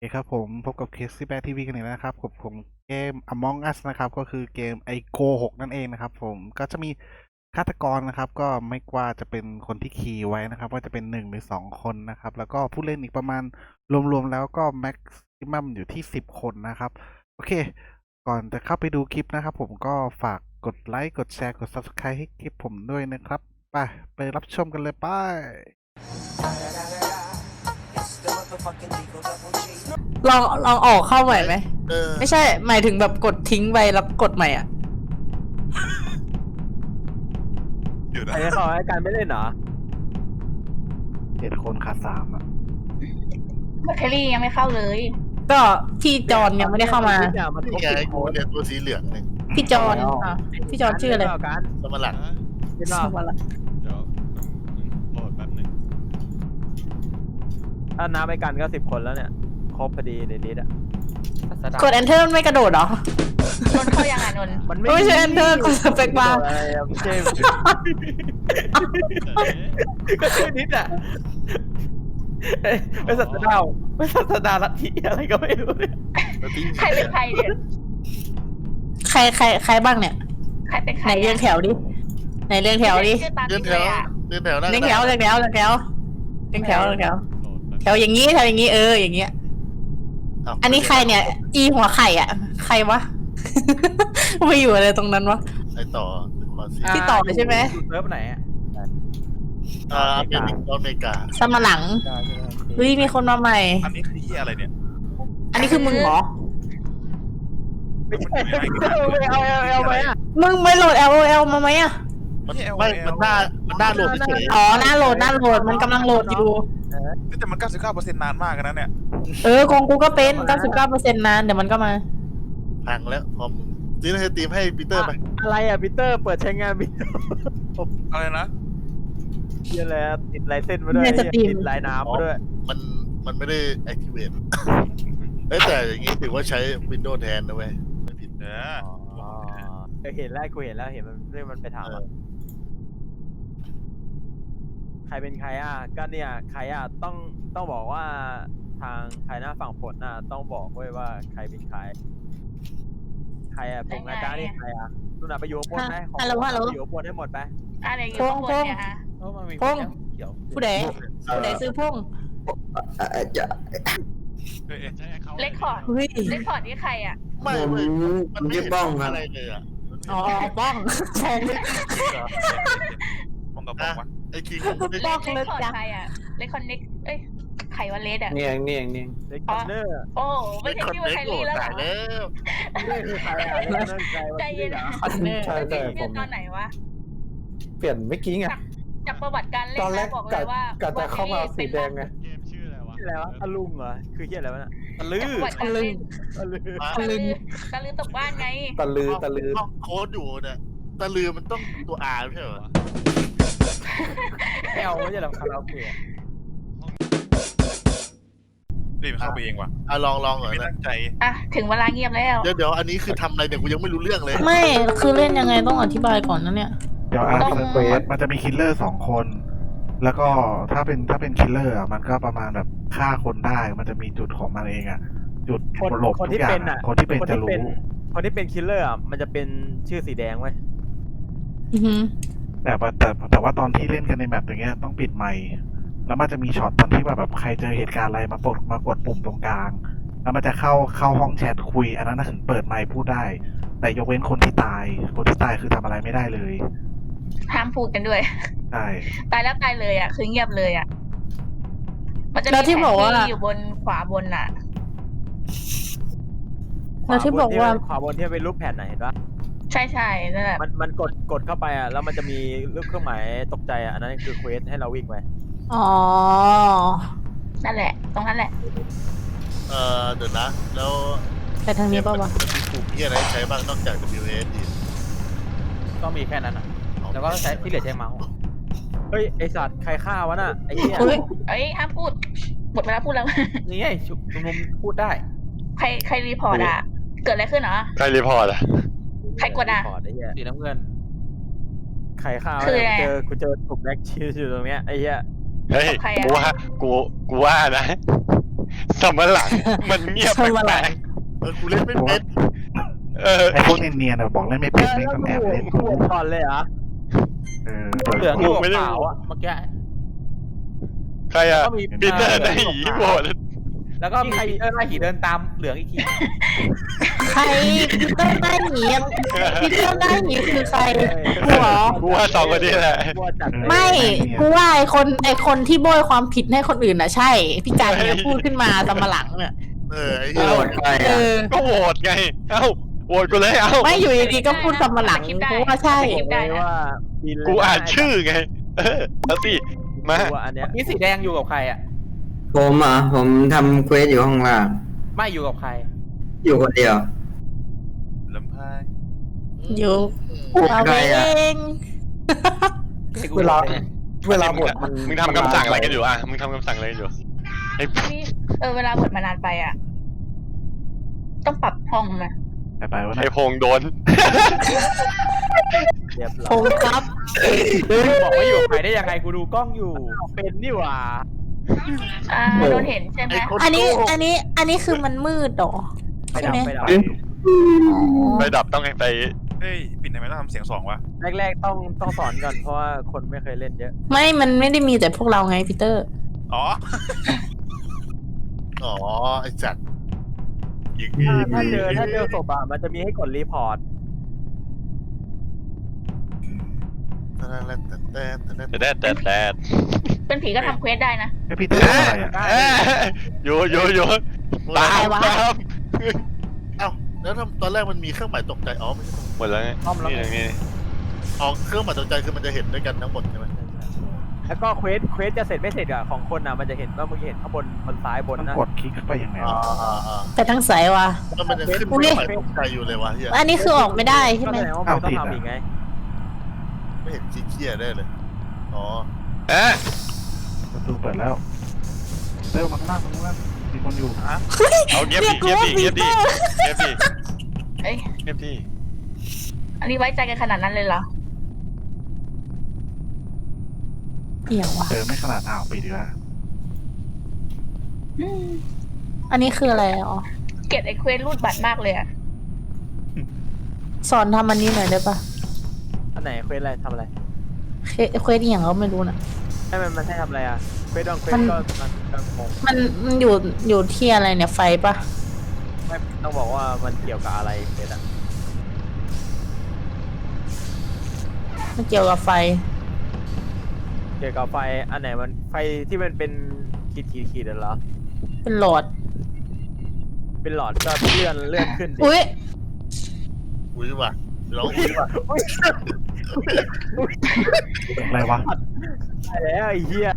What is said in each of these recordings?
เคครับผมพบกับเคสซี่แบทีวีกันอีกแล้วนะครับกับผมเกม Among Us นะครับก็คือเกมไอโกหกนั่นเองนะครับผมก็จะมีฆาตกรนะครับก็ไม่ว่าจะเป็นคนที่คีย์ไว้นะครับว่าจะเป็นหนึ่งหรือสองคนนะครับแล้วก็ผู้เล่นอีกประมาณรวมๆแล้วก็แม็กซิมัมอยู่ที่สิบคนนะครับโอเค ก่อนจะเข้าไปดูคลิปนะครับผมก็ฝากกดไลค์กดแชร์กด Subscribe ให้คลิปผมด้วยนะครับไปไปรับชมกันเลยไป ลองลองออกเข้าใหม่ไหม เออไม่ใช่หมายถึงแบบกดทิ้งไปแล้วกดใหม่อะอยู่นะไอ้เขาไอ้การไม่เล่นเหรอ เจ็ดคนขาดสามอะแคลรี่ยังไม่เข้าเลย ก็พี่จอนยังไม่ได้เข้ามา มันนี่ไงกูเนี่ยตัวสีเหลืองหนึ่งพี่จอนอะพี่จอนชื่ออะไรการสมหลังเล่นสว่าวัสดีเดี๋ยวต้องโหลดแป๊บนึงถ้านับไปกันก็สิบคนแล้วเนี่ย ครบพอดีในดิสอะกด enter ไม่กระโดดเหรอ นนท์เข้ายังอะนนท์มันไม่ใช่ enter กดสเปกบาร์อะไรอะไม่ใช่เอ๊ะก็ชื่อนิดอะเอ้ยไม่ศาสดาไม่ศาสดาลัทธิอะไรก็ไม่รู้เนี่ยแล้วที่ใครเป็นใครเนี่ยใครใครใครบ้างเนี่ยใครเป็นใคไหรนเรียงแถวดิไหนเรียงแถวดิชื่อตามเดินนี้แถเลวยอะเดินแถวนั่งเรียงแถวเรียงแถวเรียงแถวเรียงแถวเรียงแถวโหลดแป๊บแถวอย่างนี้แถวอย่างนี้เอออย่างเงี้ยาว อันนี้ใครเนี่ย อีหัวไข่อะใครวะ ไปอยู่อะไรตรงนั้นวะไอต่อขอสิพี่ต่อเลยใช่ไหมอยู่เซิร์ฟไหนอะอ่าเป็นอีกอเมริกาสมาหลังเฮ้ยมีคนมาใหม่ อันนี้คือที่อะไรเนี่ยอันนี้คือมึงเหรอ ไม่ใช่ไม่เอาเอาเอาไปอะ มึงไม่โหลด L O L มาไหมอะมันไม่ มันหน้า มันหน้าโหลดเฉยอ๋อหน้าโหลดหน้าโหลดมันกำลังโหลดอยู่ แต่มัน 99%นานมากนะเนี่ย เออของกูก็เป็น99%นานเดี๋ยวมันก็มา พังแล้วคอมซื้อให้ตีมให้ปีเตอร์ไป อะไรอะปีเตอร์เปิดใช้งานวินโดว์อะไรนะเยอะแล้วติดลายเส้นมาด้วยในสตรีม ติดลายน้ำมาด้วย มันมันไม่ได้ activate เอ้ยแต่อย่างงี้ถือว่าใช้ Windows แทนนะเว้ยไม่ผิด เออเออเห็นแล้วกูเห็นแล้วเห็นมันเรื่องมันไปถามเออะอใครเป็นใครอะก็เนี่ยใครอะต้องต้องบอกว่า ทางใครหน้าฝั่งผลน่ะต้องบอกไว้ว่าใครเป็นใคร ใครอะผมอาจารย์นี่ใครอะนู่นน่ะไปอยู่ข้างบนไหมของฮัลโหลฮัลโหล ไปอยู่ข้างบนให้หมดไปอะไรอยู่ข้างบนเนี่ยฮะเออมันมีพงษ์เขียวผู้ใดผู้ใดซื้อพุ่งเอ้ยเอ้ยใช่เขาเลคคอร์ดเฮ้ยเลคคอร์ดนี่ใครอะไม่เว้ยมันไม่ชื่อป้องครับอะไรเลยอะอ๋อป้องชงมองกับบอกว่าไอ้คิงมันไม่เลได้คเลคคอร์ดใครอะเลคคอนเน็กเอ้ยใครวะเลดอะ เนี่ยเนียงเนี่ยเล็กคอนเนอร์โอ้ไม่ใช่คอนชื่อว่าเน็กแคลโหลรี่ดแล้วเหรตาอยแล้วนี่คือใครอะเล็กคอนเนอร์ใครวะใจเย็นเหรอคอนเนอร์ใช่ใช่ผเรียมนตอนไหนวะ เปลี่ยนเมื่อกี้ไงจากประวัติการเล่นตอนแรนะกบอกเลกะยว่ากะจะเข้ามาสีแดงไงเกมชื่ออะไรวะชื่ออะไรวะตะลุงเหรอคือเฮียอะไรวะน่ะตะลืจากอประวัติการเล่นตะลือมาตะลือตะลือตกบ้านไงตะลือตะลือห้องโค้ดอยู่เนี่ยตะลือมันต้องตัว R ไม่ใช่เหรอไม่เอาไม่ใช่หรอคาราโอเกะ รีบเข้าไปเองว่ะอะลองลองเหรอไม่นะตั้งใจอะถึงเวลาเงียบแล้ว เดี๋ยวเดี๋ยวอันนี้คือทำอะไรเนี่ยกูยังไม่รู้เรื่องเลย ไม่ คือเล่นยังไงต้องอธิบายก่อนนะเนี่ย เดี๋ยวอ่านต้องมันมันจะมีคิลเลอร์สองคน แล้วก็ถ้าเป็นถ้าเป็นคิลเลอร์อะมันก็ประมาณแบบฆ่าคนได้ มันจะมีจุดของมันเองอะจุดคนหลบคนทุที่กอย่าเป็งนอะอะคนที่เป็นคนจะที่รู้เป็นคนที่เป็นคิลเลอร์อะมันจะเป็นชื่อสีแดงเว้ยอือหือแต่ว่าแต่แต่ว่าตอนที่เล่นกันในแมปอย่างเงี้ยต้องปิดไมค์ แล้วมันจะมีช็อตตอนที่ว่าแบบใครเจอเหตุการณ์อะไรมากดมากดปุ่มตรงกลาง แล้วมันจะเข้าเข้าห้องแชทคุย อันนั้นนะถึงเปิดไมค์พูดได้ แต่ยกเว้นคนที่ตาย คนที่ตายคือทำอะไรไม่ได้เลยห้ามพูดกันด้วยใช่ตายแล้วตายเลยอะ คือเงียบเลยอะ มันจะแล้มีวที่แผนบอกว่าที่อยู่บนขวาบนอะแล้วที่บอกว่าขวาบนที่เป็นรูปแผ่นไหนเห็นปะใช่ใช่นั่นแหละมันมันกดกดเข้าไปอะแล้วมันจะมีรูปเครื่องหมายตกใจอะอันนั้นคือเควสให้เราวิ่งไป อ๋อ นั่นแหละ ตรงนั้นแหละ เออเดี๋ยวนะ แล้วไปทางนี้ป่าวะ มันมีปุ่มที่อะไรให้ใช้บ้างนอกจาก WS ดีก็มีแค่นั้นอะ แล้วก็ใช้ที่เหลือใช้เมาส์ เฮ้ย ไอสัตว์ใครฆ่าวะน่ะ ไอ้เหี้ยเฮ้ยเอ้ยห้ามพูดหมดเวลาพูดแล้ว นี่ไงชุมนุมพูดได้ใครใครรีพอร์ตอะ เกิดอะไรขึ้นเหรอ ใครรีพอร์ตอะใครกดอะพอร์ตไอ้เหี้ยสีน้ำเงิน ใครฆ่าวะคืออะไร เจอกูเจอถูกแบ็กชีสอยู่ตรงเนี้ยไอ้เหี้ย เฮ้ยใครอะ กูว่ากูกูว่านะสมหลังมันเงียบสมหลัแปลงกเออกูเล่นไม่เป็นๆเออไอ้พวกเนียนๆอะบอกเล่นไม่เป็นไม่ต้องแอบเล่นกูก่อนเลยเหรอเออเหลืองอยู่กับขาวอะเมื่อกี้ใครอะก็มีบินเนอร์ในหีโบด แล้วก็มีปีเตอร์หน้าหีเดินตามเหลืองอีกที ใครพีเตอร์ได้หนีอะพีเตอร์ได้หนีคือใครกูเหรอ กูว่าสองคนนี้แหละกูจัดไม่กูว่าไอคนไอคนที่โบยความผิดให้คนอื่นน่ะใช่พี่การเนี่ยพูดขึ้นมาตามมาหลังเนี่ยเออไอ้โหเหี้ยวตใครเออะอก็โหวตไง เอ้าโหวตกูเลยเอ้าไม่อยู่ดีๆก็พูดตามมาหลังกูว่าใช่บอกเลยว่าบินเลยกูอ่านชื่อไง เออแล้วสิมากูว่าอันเนี้ยนี่สีแดงอยู่กับใครอะ ผมอะผมทำเควสอยู่ข้างล่างไม่อยู่กับใคร อยู่คนเดียว ลำพายอยู่ใคเรารเออะงให้กูเวลาบอกเลยเวลาบทมันมึงทำคำสั่งอะไรกันอยู่อะ มึงทำคำสั่งอะไรกันอยู่ไอ้นี่เออเวลาบทมานานไปอะ ต้องปรับห้องไหมไปไปวะไอ้นะพงโดนเรียบร้ผอยมครับบอกว่าอยู่กับใครได้ยังไงกูดูกล้องอยู่ เป็นนี่หว่า อ่าโดนเห็นใช่ไหมไอ้คนอันนี้โกหกอันนี้อันนี้คือมันมืดเหรอไปใช่ดับไหมไปดับไปดับต้องไปเฮ้ยปิดทำไมต้องทำเสียงสองวะแรกๆต้องต้องสอนก่อนเพราะว่าคนไม่เคยเล่นเยอะ ไม่ มันไม่ได้มีแต่พวกเราไงพีเตอร์ อ๋อ อ๋อไอ้จัดยิงถ้าถ้าเจอถ้าเจอศพอะมันจะมีให้กดรีพอร์ต แต่แต่แต่แต่แต่แดดแต่แดดเป็นผีก็ทำเควสได้นะไอพี่เตอร์ทำอะไรอะเอ้ยอยู่อยู่อยู่ตามอะไรวะตามเอ้าแล้วทำตอนแรกมันมีเครื่องหมายตกใจอ๋อไม่ใช่หมดแล้วไงนี่อย่างนี้อ๋อเครื่องหมายตกใจคือมันจะเห็นด้วยกันทั้งหมดใช่ไหมแล้วก็เควสเควสจะเสร็จไม่เสร็จอะของคนอะมันจะเห็นว่ามึงเห็นข้างบนบนซ้ายบนนะกดคลิกไปยังไงอ่าวะอ่าอ่าแต่ทั้งสายวะมันยังขึ้นอุ๊เครื่องหมายตกใจอยู่เลยวะอันนี้คือออกไม่ได้ใช่ไหมแสดงว่ามึงต้องทำอีกไง ไม่เห็นชี้เคียได้เลย อ๋อ เอ๊ะประตูเปิดแล้วเร็วมาข้างล่างมาข้างล่างมีคนอยู่เอาเงียบเรีดิยกกูเงียบว่าดิพีเงียบดิเงียบดิเตอร์เอ้ยเงียบดิอันนี้ไว้ใจกันขนาดนั้นเลยเหรอเหี่ยววะเจอไม่ขนาดอ้าวไปดีกว่าอืมอันนี้คืออะไรอ๋อเกลียดไอ้เควสรูดบัตรมากเลยอะสอนทำอันนี้หน่อยได้ปะ อันไหนเควสอะไรทำอะไรเคเควสอหย่างก็ไม่รู้นะ ให้มันมันให้ทำอะไรอะเควสดองเควสมัน ก็มันก็งงมันมันอยู่อยู่ที่อะไรเนี่ยไฟปะไม่ต้องบอกว่ามันเกี่ยวกับอะไรเควสอะมันเกี่ยวกับไฟ เกี่ยวกับไฟอันไหนมันไฟที่มันเป็นขีดขีดขีดเหรอเป็นหลอด เป็นหลอดก็เลื่อนเลื่อนขึ้นดิอุ้ยอุ้ยว่ะร้องอุ้ยว่ะอะไรวะตายแล้วไอ้เหี้ย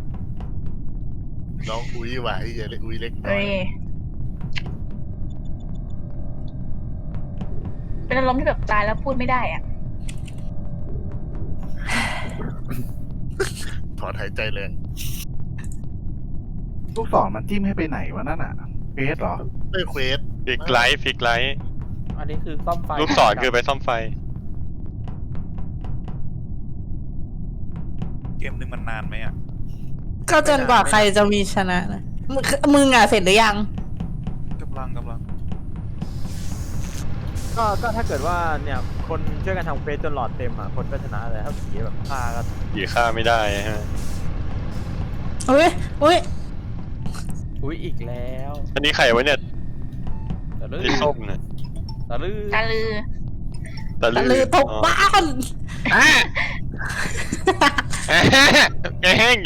ร้องอุ้ยว่ะไอ้เหี้ยเล็กอุ้ยเล็กน้อเอ้ยยเป็นอารมณ์ที่แบบตายแล้วพูดไม่ได้อะถอนหายใจแรงลูกศรมันจิ้มให้ไปไหนวะนั่นอะเฟสเหรอไม่เควสฟิกไลท์ฟิกไลท์อันนี้คือซ่อมไฟลูกศรคือไปซ่อมไฟ เกมนึงมันนานไหมอะ ก็จนกว่าใครจะมีชนะนะมึงมึงอะเสร็จหรือยัง กำลังกำลัง ก็ก็ถ้าเกิดว่าเนี่ยคนช่วยกันทำเควสจนหลอดเต็มอะคนก็ชนะเลยถ้าผีแบบฆ่าก็ผีฆ่าไม่ได้ใช่ไหมอุ้ยอุ้ยอุ้ยอีกแล้วอันนี้ใครวะเนี่ยตะลือไอ้ส้มเนี่ยตะลือตาลือตะตะลือตกอ๋อบ้าน อะ แกแห้ง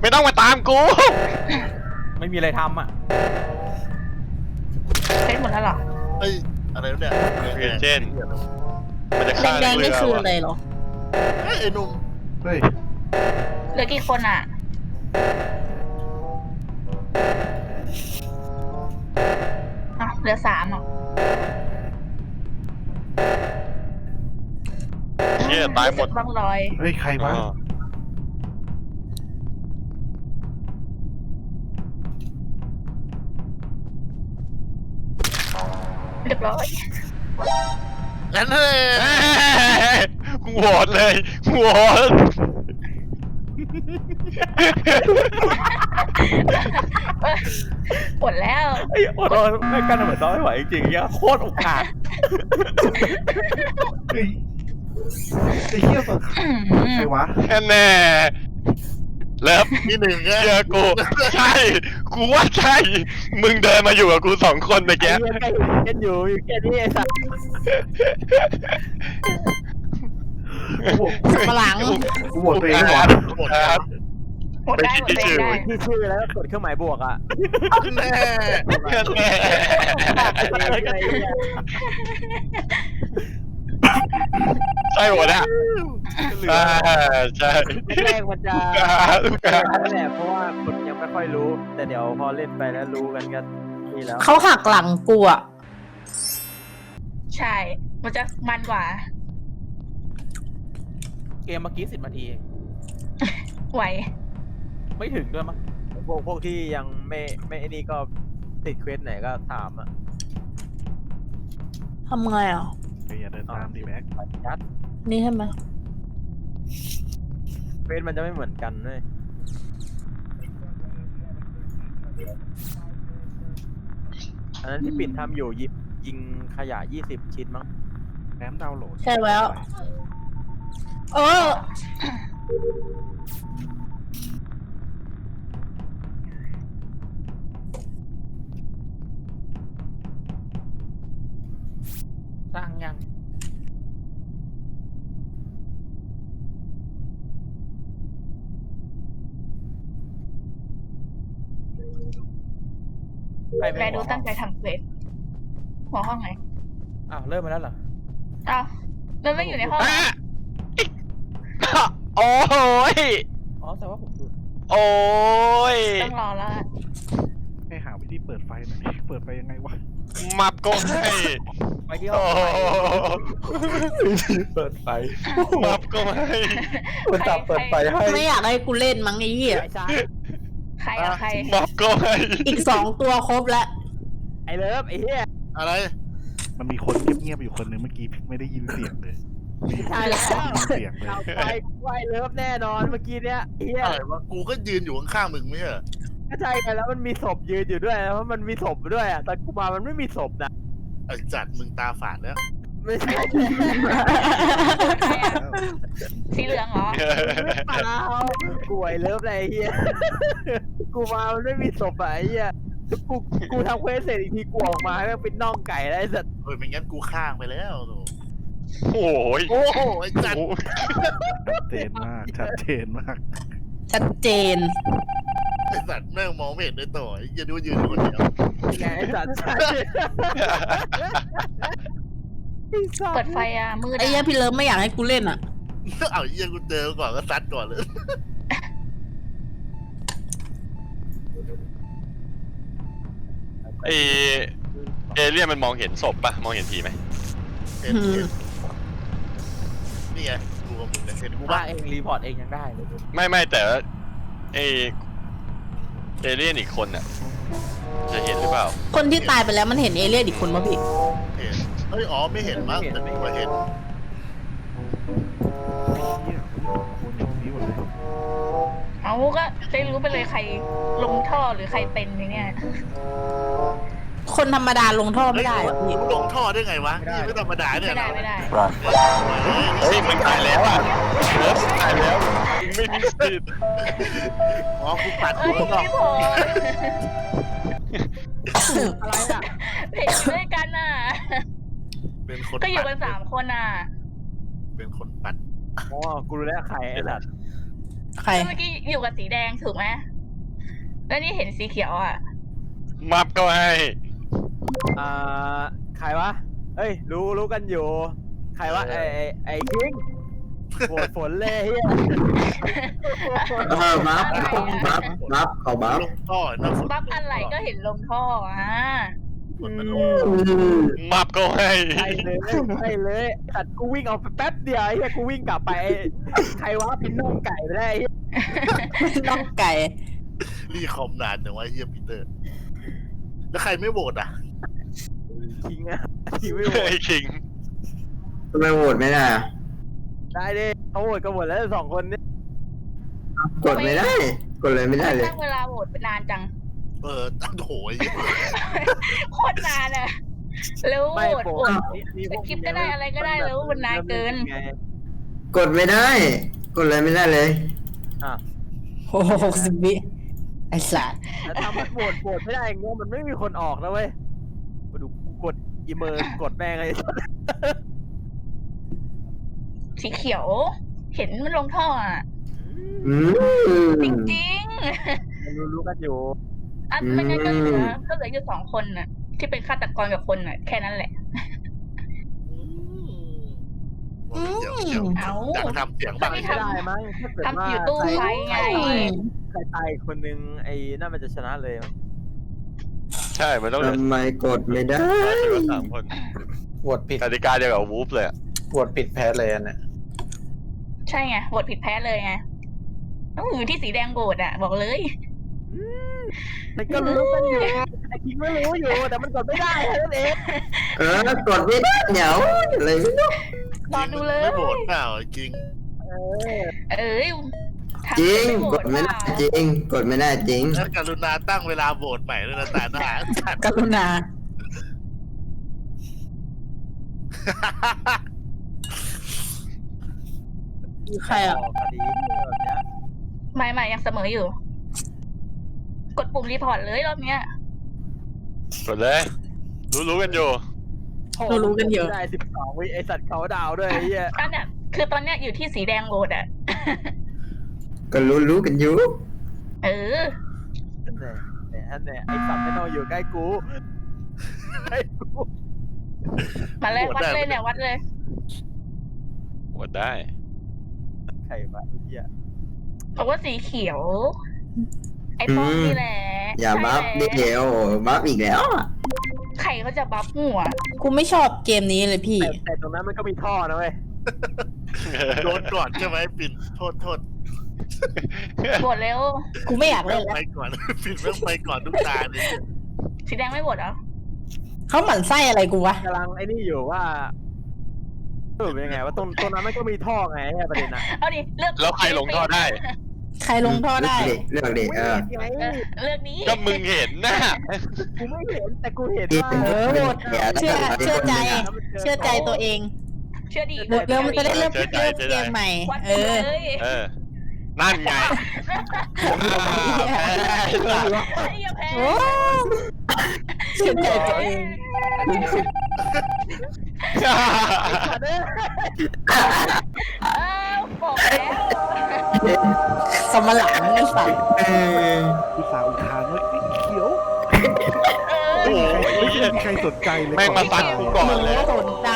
ไม่ต้องมาตามกู ไม่มีอะไรทำอะเควสหมดแล้วเหรอเอ้ยอะไรวะเนี่ยเช่นมันจะฆ่าแดงๆนี่คือเรือะไรเหรอเอ้ยไอ้หนุ่มเฮ้ยเหลือกี่คนอะอะเหลือสามอะ เชี่ยตายหมดรู้สึกร่องรอย เฮ้ย ใครอ๋วะอเรียบร้อยนั่นเลยกูโหวตเลยกูโหวตปวดแล้ว ไอ้โอ้ยไม่กันเหมือนซ้อมไม่ไหวจริงๆเนี่ยโคตรอุกอาจ เฮ้ย ไอ้เหี้ยแบบใครวะแน่เลิฟที่หนึ่งไงเชื่อกู ใช่ กูว่าใช่ มึงเดินมาอยู่กับกูสองคนเมื่อไอ้กี้เหี้ยใกล้เห็นกันอยู่อยู่แค่นี้ไอ้สัสฝรั่ง กูโหวตตัวเองก่อนหมดแล้วหมดได้หมดได้ได้ที่ชื่อแล้วก็กดเครื่องหมายบวกอะแน่แน่ ไอ้เหี้ย ใช่หมดอะอ่าใช่แรกมันจะลูกาลูกานั่นแหละเพราะว่าคนยังไม่ค่อยรู้ แต่เดี๋ยวพอเล่นไปแล้วรู้กันก็นี่แล้วเขาหักหลังกูอะใช่ มันจะมันกว่า เกมเมื่อกี้สิบนาทีเองไหว ไม่ถึงด้วยมั้งพวกพวกที่ยังไม่ไม่ไอ้นี่ก็ติดเควสไหนก็ถามอะทำไงอะ เฮ้ยอย่าเดินตามดิแบ็คยัดนี่ใช่ไหมเควสมันจะไม่เหมือนกันเลยอันนั้นที่ปิ่นทำอยู่ยิบยิงขยะยี่สิบชิ้นมั้งแอมดาวน์โหลดใช่แล้ว เออ ใครเป็นแลดูหัวห้ตั้องงใจทำเควสหัวห้องไหนอ้าวเริ่มมาแล้วเหรอเอ้ามันไม่อยู่ในห้องอะโอ้ย อ๋อแต่ว่าผมดูโอ้ย ต้องรอแล้วอะให้หาวิธีเปิดไฟหน่อยดิเปิดไฟยังไงวะมับก็ให้ ไปที่ห้โอ้องไฟเปิดไฟมับก็ให้ มันจับเปิดไฟให้ไม่อยากให้กูเล่นมั้งไอ้เหี้ยไอ้ชา ใครอะใครมับก็ให้อีกสองตัวครบแล้วไอ้เลิฟไอ้เหี้ยอะไร มันมีคนเงียบๆอยู่คนหนึ่งเมื่อกี้ไม่ได้ยินเสียงเลยใช่แล้วไม่ได้ยินเสียงเลยเอาไปไวเลิฟแน่นอนเมื่อกี้เนี้ยไอ้เหี้ยอะไรวะกูก็ยืนอยู่ข้างๆมึงไม่ใช่เหรอก็ใช่ไงแล้วมันมีศพยืนอยู่ด้วยแล้วมันมีศพด้วยอะแต่กูมามันไม่มีศพนะไอ้จัดมึงตาฝาดแล้ว ไม่ใช่ใครอะสีเหลืองเหรอ เปล่ากูไอ้เลิฟอะไรไอ้เหี้ยกูมามันไม่มีศพอะไอ้เหี้ยกูกูทำเควสเสร็จอีกทีกูออกมาแม่งเป็นน่องไก่แล้วไอ้สัตว์เฮ้ยไม่งั้นกูข้างไปแล้วโถ่โอ้ยโอ้โหไอ้จัดชัดเจนมาก ชัดเจนมาก ชัดเจน ไอ้สัตว์แม่งมองไม่เห็นเลยต่อไอ้เหี้ยดูยืนอยู่คนเดียว ไงไอ้สัตว์ใช่ไอ้สัตว์เปิดไฟอะมืดไอ้อะเหี้ยพี่เลิฟไม่อยากให้กูเล่นอะ เอาไอ้เหี้ยกูเจอก่อนก็ซัดก่อนเลยเอเอเลี่ยนมันมองเห็นศพปะมองเห็นผีไหมเห็นเห็นนี่ไงกูกับมึงเนี่ยเห็นกูว่าบ้างเองรีพอร์ตเองยังได้เลยไม่ไม่แต่ว่าเอ เอเลี่ยนอีกคนน่ะจะเห็นหรือเปล่าคนที่ตายไปแล้วมันเห็นเอเลี่ยนอีกคนมั้พี่เห็นเฮ้ยอ๋อไม่เห็นมั้งแต่กูเห็นเหี้ยคนอย่างนี้หมดเลยเอาก็ได้รู้ไปเลยใครลงท่อหรือใครเป็นเนี่ยคนธรรมดาลงท่อไม่ได้เหรอพี่มึงลงท่อได้ไงวะนี่ไม่ธรรมดาเนี่ยไม่ได้ไม่ได้ เฮ้ยมึงตายแล้วอะเลิฟมึงตายแล้วมึง ไม่มีสิทธิ์อ๋อกูปัดเอ้กูยก็พี่พลอะไรอะเห็นด้วยกันน่ะ เป็นคนก็อยู่กัปันดสามคนน่ะเป็นคนปัดอ๋อกูรู้แล้วใครไอ้สัตว์ใคร เมื่อกี้อยู่กับสีแดงถูกไหมแล้วนี่เห็นสีเขียวอะ มับก็ให้อ่าใครวะเอ้ยรู้รู้กันอยู่ ใครวะไอ้ไอ้ไอ้คิง ปวดฝนเลยเฮียเออบัฟบัฟบัฟเขาบัฟลงท่อนะฝนบัฟอะไรก็เห็นลงท่ออะฝนมันลงมับก็ให้ใช่เลยใช่เลยตัดกูวิ่งออกไปแป๊บเดียวไอ้เฮียกูวิ่งกลับไปใครวะพินน่องไก่ไปได้ไอ้เหี้ยน้องไก่ รีคอมนานแต่ว่าเฮียปีเตอร์ แล้วใครไม่โหวตอะคิงอะคิงไม่โหวตไอ้คิงทำไมโหวตไม่ได้อะ ได้ดิเขาโหวตกันหมดแล้วสองคนเนี่ยกดไม่ได้ กดเลยไม่ได้เลย ตั้งเวลาโหวตไปนานจัง เออตั้งโหยโคตรนานอะแล้วโหวไม่ตโปรโหวตนี่นี่พวคลิปก็ได้อะไรก็ได้แล้วมันนานเกินไงกดไม่ได้ กดเลยไม่ได้เลยอะโอ้โหหกสิบวิไอ้สัสแล้วถ้ามันโหวตโหวตไม่ได้อย่างเงี้ยมันไม่มีคนออกแล้วเว้ยมาดูกูกดอีเมอร์กดแม่งเลยสี เขียว เห็นมันลงท่ออะ อืม จริงรู้รู้กันอยู่ๆอะไม่งั้นก็เหลือก็เหลืออยู่สองคนน่ะ ที่เป็นฆาตกรกับคนน่ะ แค่นั้นแหละ อืม เดี๋ยวเดี๋ยวเอาอยากทำเสียงบ้าง ไม่ไม่ได้มั้งถ้าเกิดทำว่าอยู่ตู้ไฟไง ใครตายคนนึงไอ้นั่นมันจะชนะเลยมั้งใช่ มันต้องเหลือทำไมกดไม่ได้สามคนโหวตผิดกติกาเดียวกับวูฟเลยอะ โหวตผิดแพ้เลยอันเนี่ยใช่ไงโหวตผิดแพ้เลยไงต้องอยู่ที่สีแดงโหวตอะ บอกเลยมันก็รู้กันอยู่ไอ้คิงไม่รู้อยู่ แต่มันกดไม่ได้แค่นั้นเองเออกดไม่ได้เดี๋ยวอะไรไม่รู้รอดูเลย ไม่โหวตเปล่าจริง เออเอ้ยทำจริงโหวกตดไม่ได้เปล่าจริง กดไม่ได้จริง แล้วกรุณาตั้งเวลาโหวตใหม่ด้วยนะแต่หน้าจัดกรุณา ใครอะออกคดีแบบเนี้ยไม่ไม่ยังเสมออยู่ กดปุ่มรีพอร์ตเลยรอบเนี้ย กดเลย รู้รู้กันอยู่รู้รู้กันเยอะ ได้สิบสองวิไอสัตว์เขาดาวด้วยไอ้เหี้ยอันเนี้ยคือตอนเนี้ยอยู่ที่สีแดงโหวตอะ ก็รู้รู้กันอยู่ เออแต่อันเนี้ยไอสัตว์ไม่ต้องอยู่ใกล้กูใกล้กูมาเลยวัดเลยเนี่ยวัดเลยกดได้ ใครวะไอ้เหี้ยบอกว่าสีเขียว ไอ้ป้อมอืมนี่แหละอย่าบัฟใช่เดี๋ยวบัฟอีกแล้วอะใครเขาจะบัฟหัว กูไม่ชอบเกมนี้เลยพี่ แต่แต่ตรงนั้นมันก็มีท่อนะเว้ยโดนก่อนใช่ไหมปิ่นโทษโทษโหวตเร็ว กูไม่อยากเล่นไปแล้วก่อนปิ่นเรื่องไปก่อนทุกตาเลยสีแดงไม่โหวตเหรอเขาหมั่นไส้อะไรกูวะกำลังไอ้นี่อยู่ว่า สรุปยังไงว่าตรงตรงนั้นมันก็มีท่อไงไอ้ประเด็นนะเอาดิเลือกแล้วใครลงท่อได้ ใครลงท่อได้เลือกดิเลือกดิเออไงเออเลือกนี้ก็มึงเห็นนะกูไม่เห็นแต่กูเห็นที่ว่าเป็นเออโหวตดี๋ยวเชื่อเชื่อใจ เชื่อใจตัวเอง เชื่อดีโหวตเร็วมันจะได้เริ่มเชื่เริ่อมใจเกมใหม่วัดเอไปอเลยเออนั่นไงแพ้ละเฮ้ยอย่าแพ้โอ้เชื่อใจตัวเอง เออบอกแล้วสมหลังไอ้สัตว์เอออุตส่าห์อุทานว่าไอ้เขียวเออโอ้โหไม่มีใครสนใจเลย แม่งมาตัดกูก่อนมึงเลยก็สนใจ